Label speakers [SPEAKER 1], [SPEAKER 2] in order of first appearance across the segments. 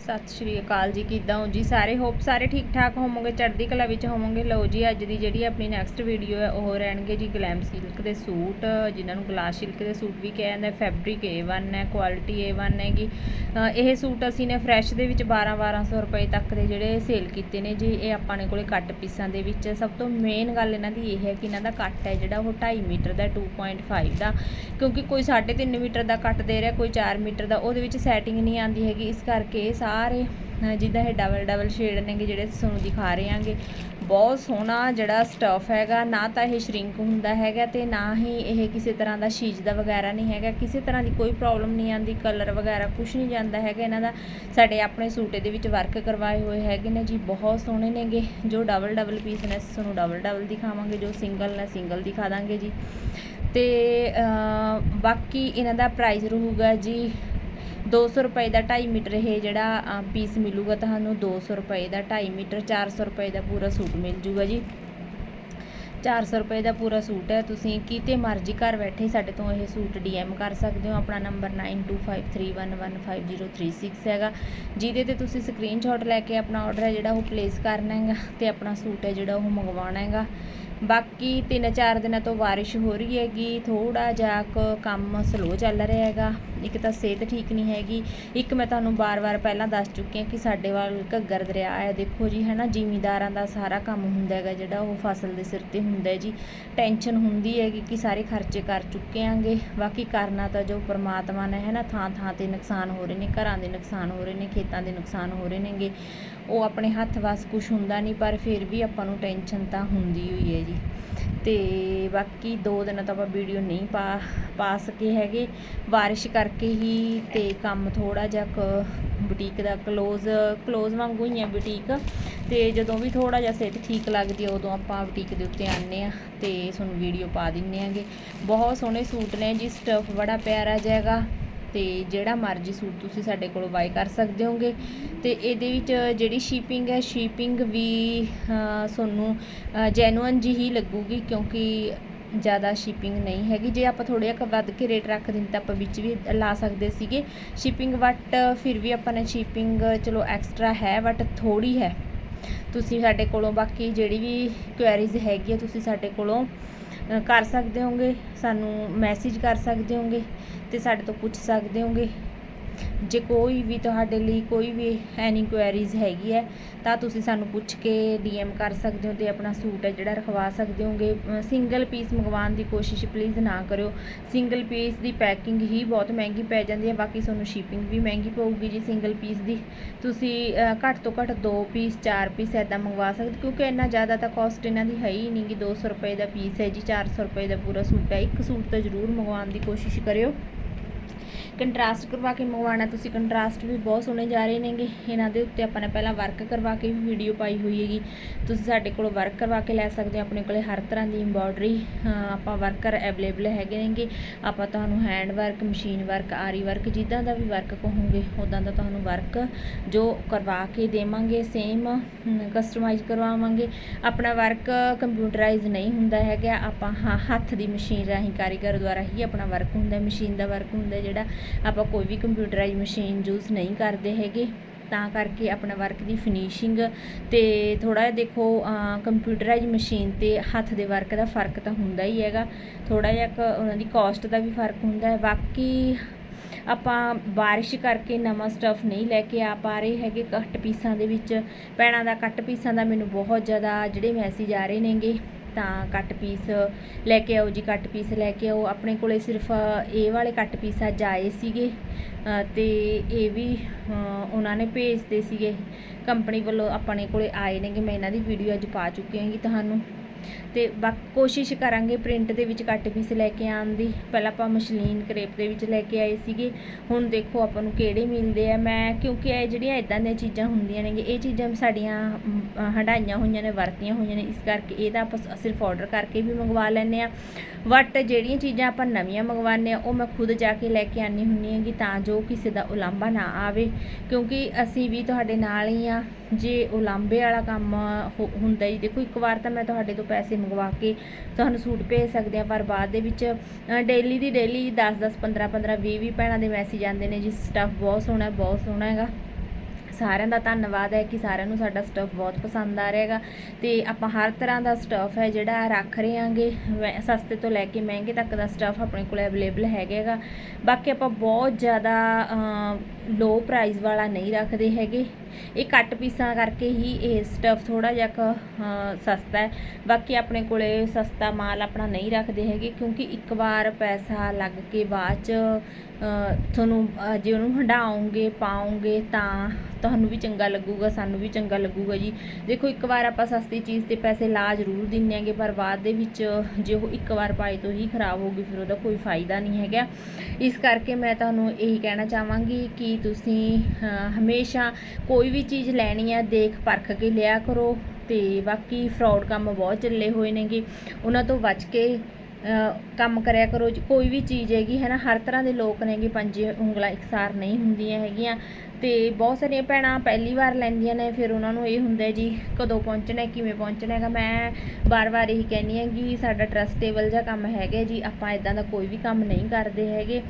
[SPEAKER 1] ਸਤਿ ਸ਼੍ਰੀ ਅਕਾਲ ਜੀ, ਕਿੱਦਾਂ ਹੋ ਜੀ ਸਾਰੇ? ਹੋਪ ਸਾਰੇ ਠੀਕ ਠਾਕ ਹੋਵੋਗੇ, ਚੜ੍ਹਦੀ ਕਲਾ ਵਿੱਚ ਹੋਵੋਗੇ। ਲਓ ਜੀ, ਅੱਜ ਦੀ ਜਿਹੜੀ ਆਪਣੀ ਨੈਕਸਟ ਵੀਡੀਓ ਹੈ, ਉਹ ਰਹਿਣਗੇ ਜੀ ਗਲੈਮ ਸਿਲਕ ਦੇ ਸੂਟ, ਜਿਨ੍ਹਾਂ ਨੂੰ ਗਲਾਸ ਸਿਲਕ ਦੇ ਸੂਟ ਵੀ ਕਿਹਾ ਜਾਂਦਾ ਫੈਬਰਿਕ A1 ਹੈ ਕੁਆਲਿਟੀ A1 ਹੈਗੀ। ਇਹ ਸੂਟ ਅਸੀਂ ਨੇ ਫਰੈਸ਼ ਦੇ ਵਿੱਚ 12 1200 ਰੁਪਏ ਤੱਕ ਦੇ ਜਿਹੜੇ ਸੇਲ ਕੀਤੇ ਨੇ ਜੀ, ਇਹ ਆਪਾਂ ਨੇ ਕੋਲੇ ਕੱਟ ਪੀਸਾਂ ਦੇ ਵਿੱਚ। ਸਭ ਤੋਂ ਮੇਨ ਗੱਲ ਇਹਨਾਂ ਦੀ ਇਹ ਹੈ ਕਿ ਇਹਨਾਂ ਦਾ ਕੱਟ ਹੈ ਜਿਹੜਾ, ਉਹ 2.5 ਮੀਟਰ ਦਾ 2.5 ਦਾ। ਕਿਉਂਕਿ ਕੋਈ 3.5 ਮੀਟਰ ਦਾ ਕੱਟ ਦੇ ਰਿਹਾ, ਕੋਈ 4 ਮੀਟਰ ਦਾ, ਉਹਦੇ ਵਿੱਚ ਸੈਟਿੰਗ ਨਹੀਂ ਆਉਂਦੀ ਹੈਗੀ। ਇਸ ਕਰਕੇ ਇਹ ਸਾਰੇ ਅ, ਜਿੱਦਾਂ ਇਹ ਡਬਲ ਡਬਲ ਸ਼ੇਡ ਨੇਗੇ ਜਿਹੜੇ ਤੁਹਾਨੂੰ ਦਿਖਾ ਰਹੇ ਆਂਗੇ ਬਹੁਤ ਸੋਹਣਾ ਜਿਹੜਾ ਸਟਫ ਹੈਗਾ ਨਾ ਤਾਂ ਇਹ ਸ਼ਰਿੰਕ ਹੁੰਦਾ ਹੈਗਾ ਤੇ ਨਾ ਹੀ ਇਹ ਕਿਸੇ ਤਰ੍ਹਾਂ ਦਾ ਸ਼ੀਜ਼ ਦਾ ਵਗੈਰਾ ਨਹੀਂ ਹੈਗਾ। ਕਿਸੇ ਤਰ੍ਹਾਂ ਦੀ ਕੋਈ ਪ੍ਰੋਬਲਮ ਨਹੀਂ ਆਂਦੀ ਕਲਰ ਵਗੈਰਾ ਕੁਝ ਨਹੀਂ ਜਾਂਦਾ ਹੈਗਾ। ਇਹਨਾਂ ਦਾ ਸਾਡੇ ਆਪਣੇ ਸੂਟੇ ਦੇ ਵਿੱਚ ਵਰਕ ਕਰਵਾਏ ਹੋਏ ਹੈਗੇ ਨੇ ਜੀ ਬਹੁਤ ਸੋਹਣੇ ਨੇਗੇ। ਜੋ ਡਬਲ ਡਬਲ ਪੀਸ ਨੇ ਅਸੀਂ ਤੁਹਾਨੂੰ ਡਬਲ ਡਬਲ ਦਿਖਾਵਾਂਗੇ। ਜੋ ਸਿੰਗਲ ਨੇ ਸਿੰਗਲ ਦਿਖਾ ਦਾਂਗੇ ਜੀ। ਤੇ ਬਾਕੀ ਇਹਨਾਂ ਦਾ ਪ੍ਰਾਈਸ ਰਹੂਗਾ ਜੀ 200 ਰੁਪਏ ਦਾ 2.5 ਮੀਟਰ ਇਹ ਜਿਹੜਾ ਪੀਸ ਮਿਲੂਗਾ ਤੁਹਾਨੂੰ 200 ਰੁਪਏ ਦਾ 2.5 ਮੀਟਰ 400 ਰੁਪਏ ਦਾ ਪੂਰਾ ਸੂਟ ਮਿਲ ਜੂਗਾ ਜੀ। 400 ਰੁਪਏ ਦਾ ਪੂਰਾ ਸੂਟ ਹੈ, ਤੁਸੀਂ ਕਿਤੇ ਮਰਜ਼ੀ ਘਰ ਬੈਠੇ ਸਾਡੇ ਤੋਂ ਇਹ ਸੂਟ ਡੀਐਮ ਕਰ ਸਕਦੇ ਹੋ। ਆਪਣਾ ਨੰਬਰ 9253115036 ਹੈਗਾ। ਜਿਹਦੇ ਤੇ ਤੁਸੀਂ ਸਕਰੀਨਸ਼ਾਟ ਲੈ ਕੇ ਆਪਣਾ ਆਰਡਰ ਹੈ ਜਿਹੜਾ ਉਹ ਪਲੇਸ ਕਰਨਾ ਹੈਗਾ ਤੇ ਆਪਣਾ ਸੂਟ ਹੈ ਜਿਹੜਾ ਉਹ ਮੰਗਵਾਉਣਾ ਹੈਗਾ। ਬਾਕੀ 3-4 ਦਿਨਾਂ ਤੋਂ ਬਾਰਿਸ਼ ਹੋ ਰਹੀ ਹੈਗੀ ਥੋੜਾ ਜਿਹਾ ਕੁ ਕੰਮ ਸਲੋ ਚੱਲ ਰਿਹਾ ਹੈਗਾ। ਇੱਕ ਤਾਂ ਸਿਹਤ ਠੀਕ ਨਹੀਂ ਹੈਗੀ। ਇੱਕ ਮੈਂ ਤੁਹਾਨੂੰ ਬਾਰ-ਬਾਰ ਪਹਿਲਾਂ ਦੱਸ ਚੁੱਕੀ ਹਾਂ ਕਿ ਸਾਡੇ ਵੱਲ ਘੱਗਰ ਦਰਿਆ ਹੈ। ਦੇਖੋ ਜੀ ਹੈ ਨਾ ਜ਼ਿਮੀਦਾਰਾਂ ਦਾ ਸਾਰਾ ਕੰਮ ਹੁੰਦਾ ਹੈਗਾ ਜਿਹੜਾ, ਉਹ ਫਸਲ ਦੇ ਸਿਰ ਤੇ ਹੁੰਦਾ ਜੀ। ਟੈਨਸ਼ਨ ਹੁੰਦੀ ਹੈਗੀ ਕਿ ਸਾਰੇ ਖਰਚੇ ਕਰ ਚੁੱਕੇ ਆਂਗੇ। ਬਾਕੀ ਕਰਨਾ ਤਾਂ ਜੋ ਪਰਮਾਤਮਾ ਨੇ ਹੈ ਨਾ ਥਾਂ ਥਾਂ ਤੇ ਨੁਕਸਾਨ ਹੋ ਰਹੇ ਨੇ, ਘਰਾਂ ਦੇ ਨੁਕਸਾਨ ਹੋ ਰਹੇ ਨੇ, ਖੇਤਾਂ ਦੇ ਨੁਕਸਾਨ ਹੋ ਰਹੇ ਨੇਗੇ। ਉਹ ਆਪਣੇ ਹੱਥ ਵਾਸ ਕੁਝ ਹੁੰਦਾ ਨਹੀਂ, ਪਰ ਫਿਰ ਵੀ ਆਪਾਂ ਨੂੰ ਟੈਨਸ਼ਨ ਤਾਂ ਹੁੰਦੀ ਹੋਈ ਹੈ ਜੀ। ਤੇ ਬਾਕੀ ਦੋ ਦਿਨਾਂ ਤਾਂ ਆਪਾਂ ਵੀਡੀਓ ਨਹੀਂ ਪਾ ਪਾ ਸਕੇ ਹੈਗੇ। ਬਾਰਿਸ਼ ਕਰਕੇ ਹੀ ਤੇ ਕੰਮ ਥੋੜਾ ਜਿਹਾ ਕੁ ਬੁਟੀਕ ਦਾ ਕਲੋਜ਼ ਕਲੋਜ਼ ਵਾਂਗੂ ਹੀ ਹੈ ਬੁਟੀਕ। ਤੇ ਜਦੋਂ ਵੀ ਥੋੜਾ ਜਿਹਾ ਸਿਹਤ ਠੀਕ ਲੱਗਦੀ ਹੈ, ਉਦੋਂ ਆਪਾਂ ਬੁਟੀਕ ਦੇ ਉੱਤੇ ਆਉਂਦੇ ਆ ਤੇ ਤੁਹਾਨੂੰ ਵੀਡੀਓ ਪਾ ਦਿੰਨੇ ਆਂਗੇ ਬਹੁਤ ਸੋਹਣੇ ਸੂਟ ਨੇ ਜੀ ਸਟਫ ਬੜਾ ਪਿਆਰਾ ਜਾਏਗਾ ਤੇ ਜਿਹੜਾ ਮਰਜ਼ੀ ਸੂਟ ਤੁਸੀਂ ਸਾਡੇ ਕੋਲੋਂ ਬਾਈ ਕਰ ਸਕਦੇ ਹੋਗੇ। ਤੇ ਇਹਦੇ ਵਿੱਚ ਜਿਹੜੀ ਸ਼ਿਪਿੰਗ ਹੈ ਸ਼ਿਪਿੰਗ ਵੀ ਤੁਹਾਨੂੰ ਜੈਨੂਅਨ ਜੀ ਹੀ ਲੱਗੂਗੀ ਕਿਉਂਕਿ ਜ਼ਿਆਦਾ ਸ਼ਿਪਿੰਗ ਨਹੀਂ ਹੈਗੀ। ਜੇ ਆਪਾਂ ਥੋੜ੍ਹਾ ਜਿਹਾ ਵੱਧ ਕੇ ਰੇਟ ਰੱਖ ਦਿੰਦੇ ਤਾਂ ਆਪਾਂ ਵਿੱਚ ਵੀ ਲਾ ਸਕਦੇ ਸੀਗੇ। ਸ਼ਿਪਿੰਗ ਬਟ ਫਿਰ ਵੀ ਆਪਾਂ ਨੇ ਸ਼ਿਪਿੰਗ ਚਲੋ ਐਕਸਟਰਾ ਹੈ ਬਟ ਥੋੜੀ ਹੈ। ਤੁਸੀਂ ਸਾਡੇ ਕੋਲੋਂ ਬਾਕੀ ਜਿਹੜੀ ਵੀ ਕੁਐਰੀਜ਼ ਹੈਗੀ ਆ, ਤੁਸੀਂ ਸਾਡੇ ਕੋਲੋਂ ਕਰ ਸਕਦੇ ਹੋਗੇ ਸਾਨੂੰ ਮੈਸੇਜ ਕਰ ਸਕਦੇ ਹੋਗੇ ਅਤੇ ਸਾਡੇ ਤੋਂ ਪੁੱਛ ਸਕਦੇ ਹੋਗੇ। ਜੇ ਕੋਈ ਵੀ ਤੁਹਾਡੇ ਲਈ ਕੋਈ ਵੀ ਐਨੀ ਹੈਗੀ ਹੈ, ਤਾਂ ਤੁਸੀਂ ਸਾਨੂੰ ਪੁੱਛ ਕੇ ਡੀਐਮ ਕਰ ਸਕਦੇ ਹੋ ਤੇ ਆਪਣਾ ਸੂਟ ਹੈ ਜਿਹੜਾ ਰਖਵਾ ਸਕਦੇ ਹੋਗੇ। ਸਿੰਗਲ ਪੀਸ ਮੰਗਵਾਉਣ ਦੀ ਕੋਸ਼ਿਸ਼ ਪਲੀਜ਼ ਨਾ ਕਰਿਓ। ਸਿੰਗਲ ਪੀਸ ਦੀ ਪੈਕਿੰਗ ਹੀ ਬਹੁਤ ਮਹਿੰਗੀ ਪੈ ਜਾਂਦੀ ਹੈ, ਬਾਕੀ ਤੁਹਾਨੂੰ ਸ਼ਿਪਿੰਗ ਵੀ ਮਹਿੰਗੀ ਪਊਗੀ ਜੀ ਸਿੰਗਲ ਪੀਸ ਦੀ। ਤੁਸੀਂ ਘੱਟ ਤੋਂ ਘੱਟ 2 ਪੀਸ 4 ਪੀਸ ਐਦਾਂ ਮੰਗਵਾ ਸਕਦੇ, ਕਿਉਂਕਿ ਇੰਨਾ ਜ਼ਿਆਦਾ ਤਾਂ ਕਾਸਟ ਇਹਨਾਂ ਦੀ ਹੈ ਹੀ ਨਹੀਂ ਕਿ 200 ਰੁਪਏ ਦਾ ਪੀਸ ਹੈ ਜੀ 400 ਰੁਪਏ ਦਾ ਪੂਰਾ ਸੂਟ ਹੈ। ਇੱਕ ਸੂਟ ਤਾਂ ਜ਼ਰੂਰ ਮੰਗਵਾਉਣ ਦੀ ਕੋਸ਼ਿਸ਼ ਕਰਿਓ। ਕੰਟਰਾਸਟ ਕਰਵਾ ਕੇ ਮੰਗਵਾਉਣਾ, ਤੁਸੀਂ ਕੰਟਰਾਸਟ ਵੀ ਬਹੁਤ ਸੋਹਣੇ ਜਾ ਰਹੇ ਨੇਗੇ। ਇਹਨਾਂ ਦੇ ਉੱਤੇ ਆਪਾਂ ਨੇ ਪਹਿਲਾਂ ਵਰਕ ਕਰਵਾ ਕੇ ਵੀ ਵੀਡੀਓ ਪਾਈ ਹੋਈ ਹੈਗੀ। ਤੁਸੀਂ ਸਾਡੇ ਕੋਲ ਵਰਕ ਕਰਵਾ ਕੇ ਲੈ ਸਕਦੇ ਹੋ, ਆਪਣੇ ਕੋਲੇ ਹਰ ਤਰ੍ਹਾਂ ਦੀ ਐਮਬੋਡਰੀ ਆਪਾਂ ਵਰਕਰ ਅਵੇਲੇਬਲ ਹੈਗੇ ਨੇਗੇ। ਆਪਾਂ ਤੁਹਾਨੂੰ ਹੈਂਡ ਵਰਕ ਮਸ਼ੀਨ ਵਰਕ ਆਰੀ ਵਰਕ ਜਿੱਦਾਂ ਦਾ ਵੀ ਵਰਕ ਕਹੋਗੇ ਉਦਾਂ ਦਾ ਤੁਹਾਨੂੰ ਵਰਕ ਜੋ ਕਰਵਾ ਕੇ ਦੇਵਾਂਗੇ ਸੇਮ ਕਸਟਮਾਈਜ਼ ਕਰਵਾਵਾਂਗੇ। ਆਪਣਾ ਵਰਕ ਕੰਪਿਊਟਰਾਈਜ਼ ਨਹੀਂ ਹੁੰਦਾ ਹੈਗਾ। ਆਪਾਂ ਹਾਂ, ਹੱਥ ਦੀ ਮਸ਼ੀਨ ਰਾਹੀਂ ਕਾਰੀਗਰ ਦੁਆਰਾ ਹੀ ਆਪਣਾ ਵਰਕ ਹੁੰਦਾ ਮਸ਼ੀਨ ਦਾ ਵਰਕ ਹੁੰਦਾ ਜਿਹੜਾ। ਆਪਾਂ ਕੋਈ ਵੀ ਕੰਪਿਊਟਰਾਈਜ਼ ਮਸ਼ੀਨ ਯੂਜ਼ ਨਹੀਂ ਕਰਦੇ ਹੈਗੇ, ਤਾਂ ਕਰਕੇ ਆਪਣਾ ਵਰਕ ਦੀ ਫਿਨਿਸ਼ਿੰਗ ਤੇ ਥੋੜਾ ਜਿਹਾ ਦੇਖੋ ਕੰਪਿਊਟਰਾਈਜ਼ ਮਸ਼ੀਨ ਤੇ ਹੱਥ ਦੇ ਵਰਕ ਦਾ ਫ਼ਰਕ ਤਾਂ ਹੁੰਦਾ ਹੀ ਹੈਗਾ। ਥੋੜਾ ਜਿਹਾ ਕੁ ਉਹਨਾਂ ਦੀ ਕਾਸਟ ਦਾ ਵੀ ਫ਼ਰਕ ਹੁੰਦਾ ਹੈ। ਬਾਕੀ ਆਪਾਂ ਬਾਰਿਸ਼ ਕਰਕੇ ਨਵਾਂ ਸਟਫ ਨਹੀਂ ਲੈ ਕੇ ਆ ਪਾ ਰਹੇ ਹੈਗੇ। ਕੱਟ ਪੀਸਾਂ ਦੇ ਵਿੱਚ, ਪੈਣਾ ਦਾ ਕੱਟ ਪੀਸਾਂ ਦਾ ਮੈਨੂੰ ਬਹੁਤ ਜ਼ਿਆਦਾ ਜਿਹੜੇ ਮੈਸੇਜ ਆ ਰਹੇ ਨੇਗੇ। ਤਾਂ ਕੱਟ ਪੀਸ ਲੈ ਕੇ ਆਓ ਜੀ ਕੱਟ ਪੀਸ ਲੈ ਕੇ ਆਓ। ਆਪਣੇ ਕੋਲੇ ਸਿਰਫ ਇਹ ਵਾਲੇ ਕੱਟ ਪੀਸ ਅੱਜ ਆਏ ਸੀਗੇ। ਅ, ਤੇ ਇਹ ਵੀ ਉਹਨਾਂ ਨੇ ਭੇਜਦੇ ਸੀਗੇ। ਕੰਪਨੀ ਵੱਲੋਂ ਆਪਣੇ ਕੋਲੇ ਆਏ ਨੇਗੇ। ਮੈਂ ਇਹਨਾਂ ਦੀ ਵੀਡੀਓ ਅੱਜ ਪਾ ਚੁੱਕੀ ਹਾਂਗੀ ਤੁਹਾਨੂੰ। ਤੇ ਬਾ ਕੋਸ਼ਿਸ਼ ਕਰਾਂਗੇ ਪ੍ਰਿੰਟ ਦੇ ਵਿੱਚ ਕੱਟ ਪੀਸ ਲੈ ਕੇ ਆਉਣ ਦੀ। ਪਹਿਲਾਂ ਆਪਾਂ ਮਸ਼ਲੀਨ ਕਰੇਪ ਦੇ ਵਿੱਚ ਲੈ ਕੇ ਆਏ ਸੀਗੇ। ਹੁਣ ਦੇਖੋ ਆਪਾਂ ਨੂੰ ਕਿਹੜੇ ਮਿਲਦੇ ਆ। ਮੈਂ ਕਿਉਂਕਿ ਇਹ ਜਿਹੜੀਆਂ ਇਦਾਂ ਦੀਆਂ ਚੀਜ਼ਾਂ ਹੁੰਦੀਆਂ ਨੇਗੇ ਇਹ ਚੀਜ਼ਾਂ ਸਾਡੀਆਂ ਹਟਾਈਆਂ ਹੋਈਆਂ ਨੇ, ਵਰਤੀਆਂ ਹੋਈਆਂ ਨੇ। ਇਸ ਕਰਕੇ ਇਹ ਤਾਂ ਆਪਾਂ ਸ- ਸਿਰਫ ਆਰਡਰ ਕਰਕੇ ਵੀ ਮੰਗਵਾ ਲੈਂਦੇ ਆ। ਬਟ ਜਿਹੜੀਆਂ ਚੀਜ਼ਾਂ ਆਪਾਂ ਨਵੀਆਂ ਮੰਗਵਾਉਂਦੇ ਆ, ਉਹ ਮੈਂ ਖੁਦ ਜਾ ਕੇ ਲੈ ਕੇ ਆਨੀ ਹੁੰਨੀ ਹੈਗੀ ਤਾਂ ਜੋ ਕਿਸੇ ਦਾ ਉਲਾਂਭਾ ਨਾ ਆਵੇ। ਕਿਉਂਕਿ ਅਸੀਂ ਵੀ ਤੁਹਾਡੇ ਨਾਲ ਹੀ ਆ। ਜੇ ਉਲਾਂਭੇ ਵਾਲਾ ਕੰਮ ਹੋ- ਹੁੰਦਾ ਹੀ, ਦੇਖੋ ਇੱਕ ਵਾਰ ਤਾਂ ਮੈਂ ਤੁਹਾਡੇ ਤੋਂ ਪੈਸੇ ਮੰਗਵਾ ਕੇ ਤੁਹਾਨੂੰ ਸੂਟ ਭੇਜ ਸਕਦੇ ਆ, ਪਰ ਬਾਅਦ ਦੇ ਵਿੱਚ ਡੇਲੀ ਦੀ ਡੇਲੀ 10 10 15 15 20 20 ਭੈਣਾਂ ਦੇ ਮੈਸੇਜ ਆਉਂਦੇ ਨੇ ਜੀ ਸਟੱਫ ਬਹੁਤ ਸੋਹਣਾ ਬਹੁਤ ਸੋਹਣਾ ਹੈਗਾ। ਸਾਰਿਆਂ ਦਾ ਧੰਨਵਾਦ ਹੈ ਕਿ ਸਾਰਿਆਂ ਨੂੰ ਸਾਡਾ ਸਟਫ ਬਹੁਤ ਪਸੰਦ ਆ ਰਿਹਾ ਹੈਗਾ। ਤੇ ਆਪਾਂ ਹਰ ਤਰ੍ਹਾਂ ਦਾ ਸਟਫ ਹੈ ਜਿਹੜਾ ਰੱਖ ਰਹੇ ਹਾਂਗੇ। ਸਸਤੇ ਤੋਂ ਲੈ ਕੇ ਮਹਿੰਗੇ ਤੱਕ ਦਾ ਸਟਫ ਆਪਣੇ ਕੋਲ ਅਵੇਲੇਬਲ ਹੈਗਾ ਹੈਗਾ। ਬਾਕੀ ਆਪਾਂ ਬਹੁਤ ਜ਼ਿਆਦਾ ਲੋ ਪ੍ਰਾਈਸ ਵਾਲਾ ਨਹੀਂ ਰੱਖਦੇ ਹੈਗੇ। ਇਹ ਕੱਟ ਪੀਸਾਂ ਕਰਕੇ ਹੀ ਇਹ ਸਟਫ ਥੋੜਾ ਜਿਹਾ ਕੁ, ਸਸਤਾ ਹੈ। ਬਾਕੀ ਆਪਣੇ ਕੋਲੇ ਸਸਤਾ ਮਾਲ ਆਪਣਾ ਨਹੀਂ ਰੱਖਦੇ ਹੈਗੇ ਕਿਉਂਕਿ ਇੱਕ ਵਾਰ ਪੈਸਾ ਲੱਗ ਕੇ ਬਾਅਦ ਚ ਤੁਹਾਨੂੰ ਜੇ ਉਹਨੂੰ ਹੰਡਾਓਗੇ ਪਾਉਂਗੇ ਤਾਂ ਤੁਹਾਨੂੰ ਵੀ ਚੰਗਾ ਲੱਗੂਗਾ ਸਾਨੂੰ ਵੀ ਚੰਗਾ ਲੱਗੂਗਾ ਜੀ। ਦੇਖੋ ਇੱਕ ਵਾਰ ਆਪਾਂ ਸਸਤੀ ਚੀਜ਼ ਤੇ ਪੈਸੇ ਲਾ ਜ਼ਰੂਰ ਦਿੰਨੇ ਆਂਗੇ ਪਰ ਬਾਅਦ ਦੇ ਵਿੱਚ ਜੇ ਉਹ ਇੱਕ ਵਾਰ ਪਾਈ ਤੋਂ ਹੀ ਖਰਾਬ ਹੋ ਗਈ ਫਿਰ ਉਹਦਾ ਕੋਈ ਫਾਇਦਾ ਨਹੀਂ ਹੈਗਾ। ਇਸ ਕਰਕੇ ਮੈਂ ਤੁਹਾਨੂੰ ਇਹੀ ਕਹਿਣਾ ਚਾਹਾਂਗੀ ਕਿ ਤੁਸੀਂ ਹਮੇਸ਼ਾ ਕੋਈ ਕੋਈ ਵੀ ਚੀਜ਼ ਲੈਣੀ ਹੈ ਦੇਖ ਪਰਖ ਕੇ ਲਿਆ ਕਰੋ ਤੇ ਬਾਕੀ ਫਰਾਡ ਕੰਮ ਬਹੁਤ ਚੱਲੇ ਹੋਏ ਨੇਗੇ। ਉਹਨਾਂ ਤੋਂ ਬਚ ਕੇ ਕੰਮ ਕਰਿਆ ਕਰੋ। ਕੋਈ ਵੀ ਚੀਜ਼ ਹੈਗੀ ਹੈ ਨਾ, ਹਰ ਤਰ੍ਹਾਂ ਦੇ ਲੋਕ ਨੇਗੇ, ਪੰਜੇ ਉਂਗਲਾਂ ਇਕਸਾਰ ਨਹੀਂ ਹੁੰਦੀਆਂ ਹੈਗੀਆਂ। ਤੇ ਬਹੁਤ ਸਾਰੀਆਂ ਭੈਣਾਂ ਪਹਿਲੀ ਵਾਰ ਲੈਂਦੀਆਂ ਨੇ, ਫਿਰ ਉਹਨਾਂ ਨੂੰ ਇਹ ਹੁੰਦਾ ਜੀ ਕਦੋਂ ਪਹੁੰਚਣਾ, ਕਿਵੇਂ ਪਹੁੰਚਣਾ ਹੈਗਾ। ਮੈਂ ਬਾਰ-ਬਾਰ ਇਹੀ ਕਹਿੰਦੀ ਹਾਂ ਕਿ ਸਾਡਾ ਟਰਸਟੇਬਲ ਜਿਹਾ ਕੰਮ ਹੈਗਾ ਜੀ, ਆਪਾਂ ਇਦਾਂ ਦਾ ਕੋਈ ਵੀ ਕੰਮ ਨਹੀਂ ਕਰਦੇ ਹੈਗੇ।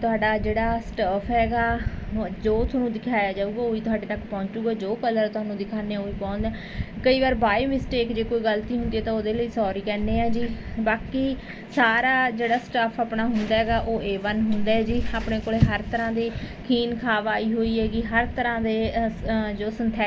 [SPEAKER 1] ਤੁਹਾਡਾ ਜਿਹੜਾ ਸਟਫ ਹੈਗਾ, ਜੋ ਤੁਹਾਨੂੰ ਦਿਖਾਇਆ ਜਾਊਗਾ, ਉਹੀ ਤੁਹਾਡੇ ਤੱਕ ਪਹੁੰਚੂਗਾ, ਜੋ ਕਲਰ ਤੁਹਾਨੂੰ ਦਿਖਾਣੇ ਉਹੀ ਪਹੁੰਚਦਾ ਕਈ ਵਾਰ ਬਾਈ ਮਿਸਟੇਕ ਜੇ ਕੋਈ ਗਲਤੀ ਹੁੰਦੀ ਹੈ, ਤਾਂ ਉਹਦੇ ਲਈ ਸੌਰੀ ਕਹਿੰਦੇ ਆ ਜੀ। ਬਾਕੀ ਸਾਰਾ ਜਿਹੜਾ ਸਟਫ ਆਪਣਾ ਹੁੰਦਾ ਹੈਗਾ, ਉਹ A1 ਹੁੰਦਾ ਹੈ ਜੀ। ਆਪਣੇ ਕੋਲੇ ਹਰ ਤਰ੍ਹਾਂ ਦੇ ਖੀਨ ਖਾਵਾਈ ਹੋਈ ਹੈਗੀ ਹਰ ਤਰ੍ਹਾਂ ਦੇ ਅ, ਸ- ਅ, ਜੋ ਸਿੰਥੈ